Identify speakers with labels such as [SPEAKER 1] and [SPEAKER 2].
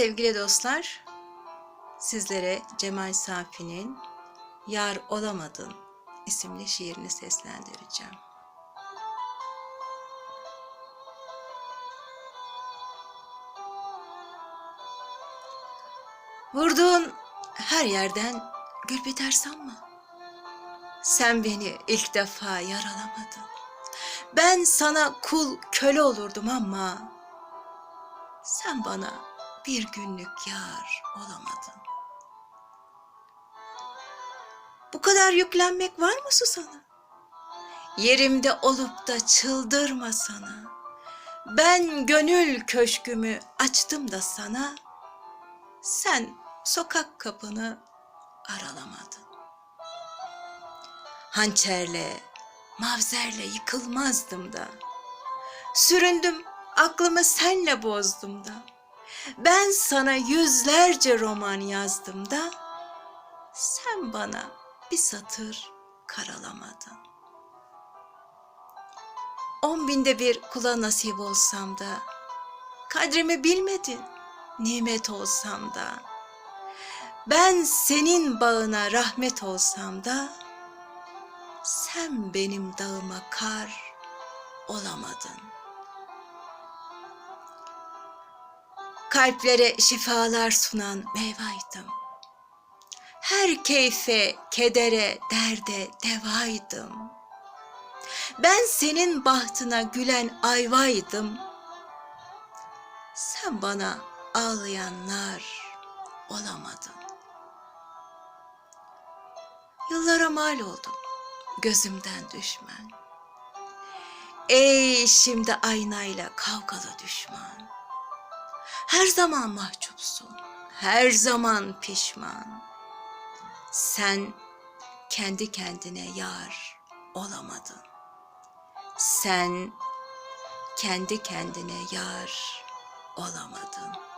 [SPEAKER 1] Sevgili dostlar, sizlere Cemal Safi'nin Yar Olamadın isimli şiirini seslendireceğim. Vurduğun her yerden gül biter sanma. Sen beni ilk defa yaralamadın. Ben sana kul köle olurdum ama sen bana bir günlük yar olamadın. Bu kadar yüklenmek var mı susana? Yerimde olup da çıldırma sana. Ben gönül köşkümü açtım da sana. Sen sokak kapını aralamadın. Hançerle, mavzerle yıkılmazdım da. Süründüm, aklımı senle bozdum da. Ben sana yüzlerce roman yazdım da. Sen bana bir satır karalamadın. On binde bir kula nasip olsam da, kadrimi bilmedin, nimet olsam da, ben senin bağına rahmet olsam da, sen benim dağıma kar olamadın. Kalplere şifalar sunan meyvaydım. Her keyfe, kedere, derde devaydım. Ben senin bahtına gülen ayvaydım. Sen bana ağlayanlar olamadın. Yıllara mal oldum gözümden düşman. Ey şimdi aynayla kavgalı düşman. Her zaman mahcupsun, her zaman pişman. Sen kendi kendine yar olamadın. Sen kendi kendine yar olamadın.